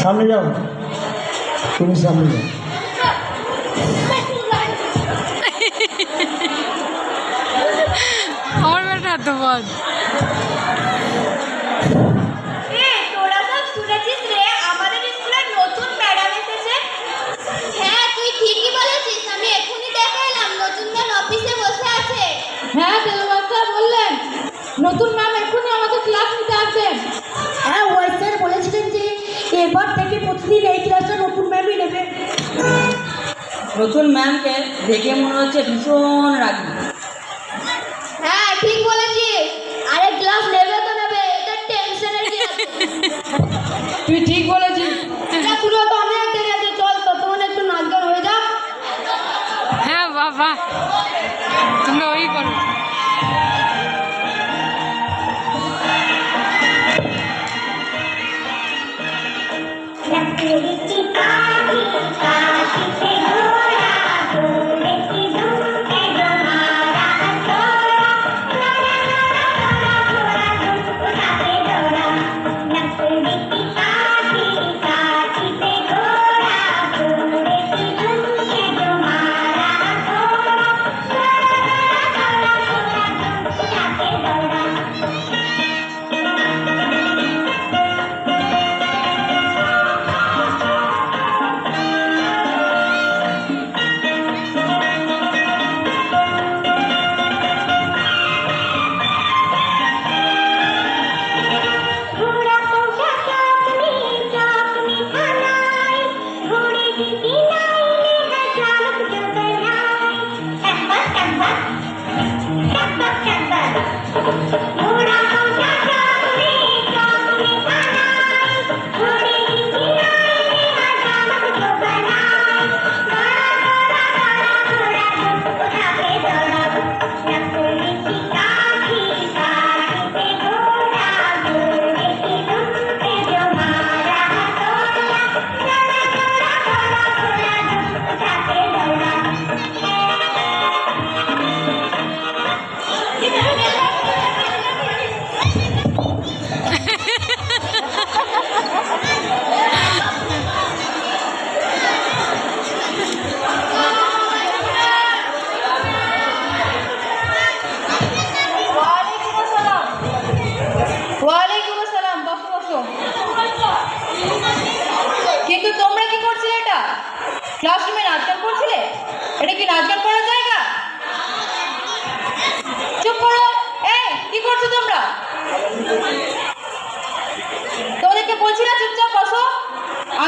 সামনে যাও। তুমি সামনে যাও। আমার বেটা এত নতুন ম্যামকে দেখে মনে হচ্ছে ভীষণ রাগি। হ্যাঁ ঠিক বলেছিস। আরে ক্লাস নেবে তো নেবে এটা টেনশনের কি আছে? তুই ঠিক বলেছিস। এটা পুরো তো অনেক দেরি আছে চল ততক্ষণ একটু নাচ গান হয়ে যাক। হ্যাঁ বাবা। তোমরা ওই করো।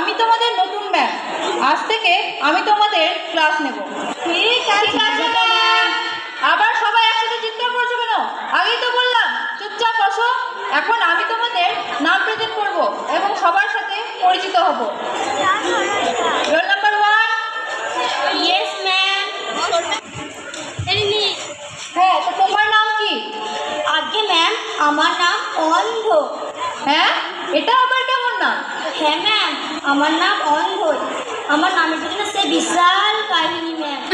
আমি তোমাদের নতুন ম্যাম আজ থেকে আমি তোমাদের ক্লাস নেব। ঠিক আছে আবার সবাই একসাথে চিৎকার করছ কেন? আগেই তো বললাম চুপচাপ বসো। এখন আমি তোমাদের নাম প্রেজেন্ট করব এবং সবার সাথে পরিচিত হব roll number one yes ma'am হ্যাঁ তো তোমার নাম কি আগে ম্যাম আমার নাম অন্ধ হ্যাঁ এটা আবার কেমন নাম হ্যাঁ ম্যাম আমার নাম অন্ধ আমার নামের পিছনে সে বিশাল কাহিনী ম্যাম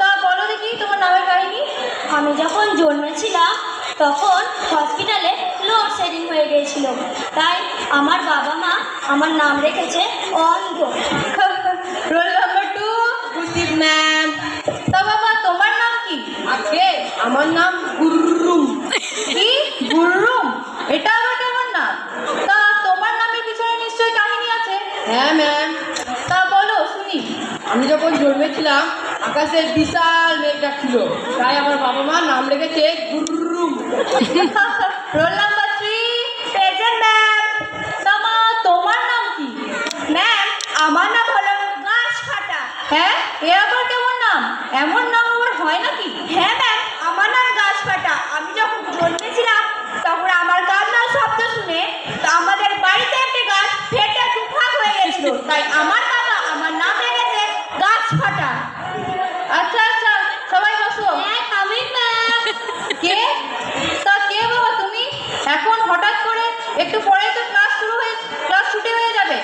তা বলো দেখি তোমার নামের কাহিনী? আমি যখন জন্মেছিলাম তখন হসপিটালে লোডশেডিং হয়ে গিয়েছিল। তাই আমার বাবা মা আমার নাম রেখেছে অন্ধ রোল নাম্বার টু উপস্থিত ম্যাম তা বাবা তোমার নাম কি? আজকে আমার নাম গুরুম কি গুরুম এটা আবার কেমন নাম তা তোমার নামের পিছনে নিশ্চয়ই কাহিনী আছে হ্যাঁ ম্যাম তা বলো শুনি। আমি যখন জন্মেছিলাম আকাশে বিশাল মেঘ ডাকছিল তাই আমার বাবা মা নাম রেখেছে গুরুম roll number three present ma'am তামা তোমার নাম কি? ম্যাম আমার নাম হলো গাছ ফাটা। হ্যাঁ? এ আবার কেমন নাম? এমন নাম আমার হয় নাকি? হ্যাঁ তাই আমার বাবা আমার নাম রেখেছে গাছ ফাটা। আচ্ছা আচ্ছা সবাই বসো। হ্যাঁ আমি কে? তা কে বাবা তুমি? এখন হঠাৎ করে একটু পরে তো ক্লাস শুরু হয়ে ক্লাস ছুটি হয়ে যাবে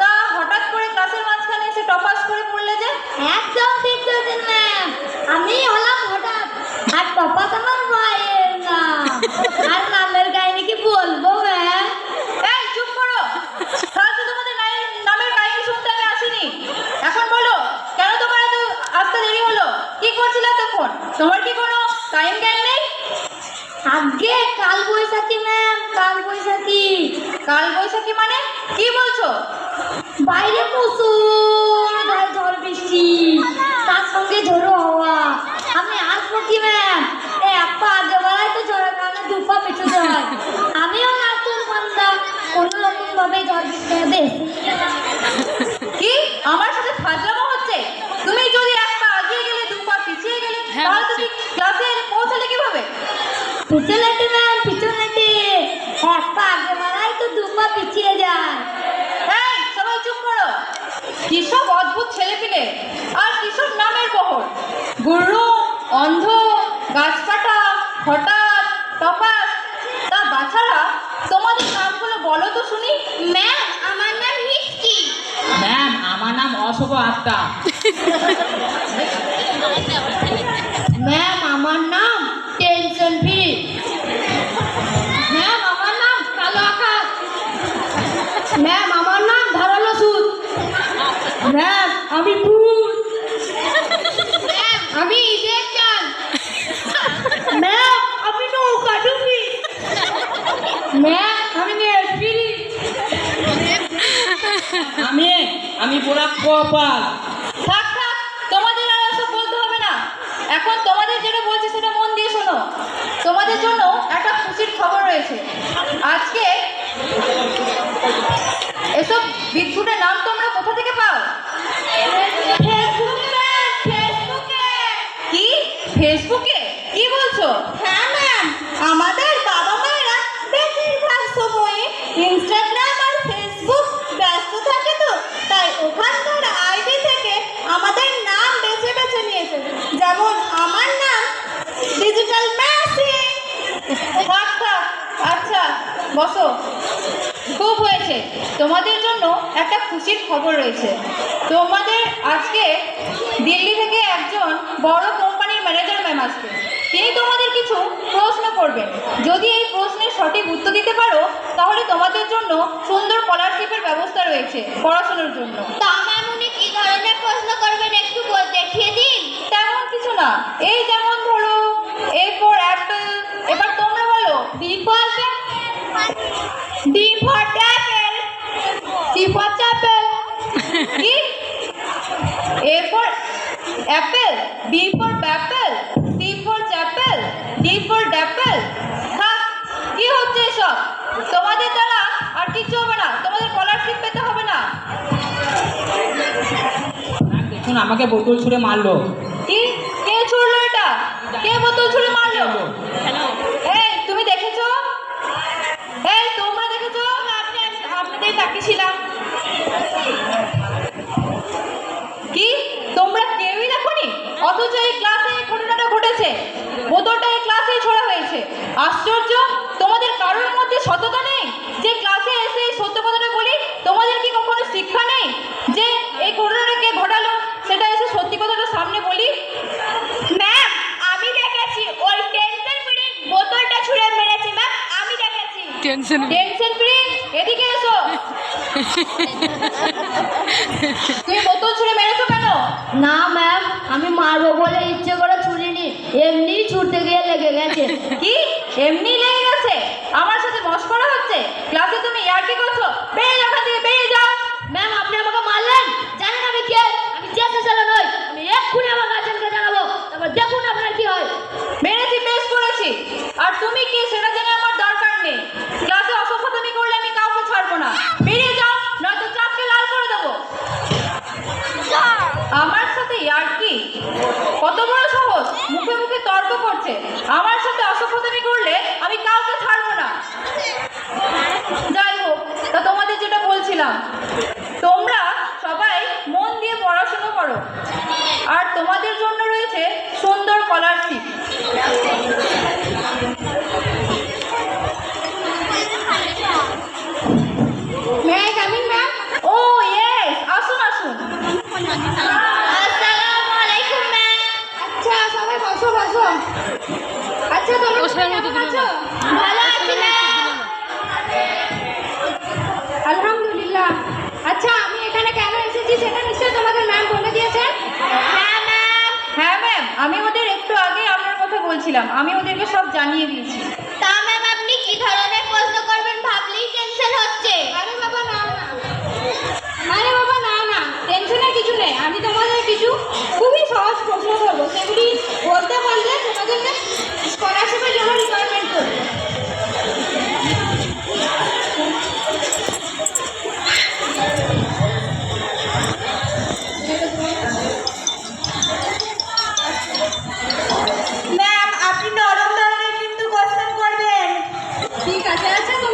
তা হঠাৎ করে ক্লাসের মাঝখানে এসে টপাস করে পড়লে যে একদম ঠিক বলেছেন ম্যাম আমি হলাম হঠাৎ আর পাপা আমার ভয়ে আগে কাল বৈশাখী ম্যাম কাল বৈশাখী কাল বৈশাখী মানে কি বলছো বাইরে প্রচুর ধারে ঝড় বৃষ্টি তার সঙ্গে ঝোড়ো হাওয়া আমি আসব কি ম্যাম এই এক পা আগে বাড়াই তো ঝড়ের কারণে দু পা পেছনে হয় আমিও নাচুর বান্দা কোনো রকম ভাবে ঝড় বৃষ্টি হবে কি আমার সাথে ফাজলামো হচ্ছে তুমি যদি এক পা আগিয়ে গেলে দু পা পিছিয়ে গেলে হ্যাঁ, তাহলে হচ্ছে। তুমি ক্লাসে পৌঁছালে কীভাবে পিছনেটি ম্যাম পিছনেটি। এক পা আগে বাড়াই তো দু পা পিছিয়ে যায়। এই সবাই চুপ করো। কিসব অদ্ভুত ছেলে পিলে আর কিসব নামের বহর? গুরু অন্ধ গাছকাটা হঠাৎ টপাস তা বাছারা তোমাদের নামগুলো বলো তো শুনি। ম্যাম আমার নাম হিচকি ম্যাম আমার নাম অশুভ আত্মা ম্যাম ম্যাম আমার নাম ধারালো সুদ ম্যাম আমি ফুল আমি ঈদের ম্যাম আমি নৌকা ডুবি। ম্যাম আমি নেট ফ্রি। আমি আমি পুরা কপাল। থাক থাক তোমাদের আর এসব বলতে হবে না। এখন তোমাদের যেটা বলছি সেটা মন দিয়ে শোনো। তোমাদের জন্য একটা খুশির খবর রয়েছে। আজকে এসব বিদ্যুটের নাম তোমরা কোথা থেকে পাও? কি? ফেসবুকে? কি বলছো? হ্যাঁ ম্যাম আমাদের বাবা মায়েরা বেশিরভাগ সময়ে ইনস্টাগ্রাম আর ফেসবুক ব্যস্ত থাকে তো। তাই ওখানকার আইডি থেকে আমাদের নাম বেছে বেছে নিয়েছে। যেমন আমার নাম ডিজিটাল থাক থাক আচ্ছা বসো। হয়েছে। তোমাদের জন্য একটা খুশির খবর রয়েছে। তোমাদের আজকে দিল্লি থেকে একজন বড় কোম্পানির ম্যানেজার ম্যাম আসবে। তিনি তোমাদের কিছু প্রশ্ন করবেন। যদি এই প্রশ্নের সঠিক উত্তর দিতে পারো তাহলে তোমাদের জন্য সুন্দর স্কলারশিপের ব্যবস্থা রয়েছে পড়াশোনার জন্য। তা ম্যাম উনি কি ধরনের প্রশ্ন করবেন একটু বল- দেখিয়ে দিন। তেমন কিছু না। এই যেমন ধরো এ ফর অ্যাপেল এবার তোমরা বলো B for D for C for chapple কি? A for apple B for bapple C for chapple D for dapple হ্যাঁ কি হচ্ছে এসব? তোমাদের দ্বারা আর কিছু হবে না। তোমাদের স্কলারশিপ পেতে হবে না। দেখুন, আমাকে বোতল ছুঁড়ে মারলো। এই ক্লাসে ঘটনাটা ঘটেছে। বোতলটা এই ক্লাসেই ছোড়া হয়েছে। আশ্চর্য তোমাদের কারোর মধ্যে সততা নেই? যে ক্লাসে এসে এই সত্য কথাটা বলি তোমাদের কি কখনো শিক্ষা নেই? যে এই ঘটনাটা কে ঘটালো সেটা এসে সত্যি কথাটা সামনে বলি? ম্যাম আমি দেখেছি ওই টেনশন ফ্রি বোতলটা ছুঁড়ে মেরেছে ম্যাম আমি দেখেছি টেনশন টেনশন ফ্রি এদিকে এসো। তুমি বোতল ছুঁড়ে মেরেছো কেন? না ম্যাম আমি মারবো বলে ইচ্ছে করে ছুঁড়িনি। এমনি ছুটতে গিয়ে লেগে গেছে। কি? এমনি লেগে গেছে? আমার সাথে মস্করা হচ্ছে? ক্লাসে তুমি ইয়ার্কি করছ? বেরিয়ে যাও বেরিয়ে যাও। ম্যাম আপনি আমাকে কত বড় সাহস? মুখে মুখে তর্ক করছে। আমার সাথে অসভ্যতামি করলে আমি কাউকে ছাড়বো না। যাই হোক, তা তোমাদের যেটা বলছিলাম, তোমরা সবাই মন দিয়ে পড়াশুনো করো। আর তোমাদের জন্য রয়েছে সুন্দর স্কলারশিপ আলহামদুলিল্লাহ। আচ্ছা আমি এখানে কেন এসেছি সেটা নিশ্চয়ই তোমাদের ম্যাম বলে দিয়েছেন হ্যাঁ ম্যাম হ্যাঁ ম্যাম আমি ওদের একটু আগে আপনার কথা কথা বলছিলাম। আমি ওদেরকে সব জানিয়ে দিয়েছি। তা ম্যাম আপনি কি ধরনের প্রশ্ন করবেন ভাবলেই টেনশন হচ্ছে। আরে বাবা না না। আরে বাবা না না। টেনশনের কিছু নেই। আমি তোমাদের কিছু খুবই সহজ প্রশ্ন করব। সেগুলি বলতে পারলে তোমাদের স্কলারশিপের জন্য রিকোয়ারমেন্ট করব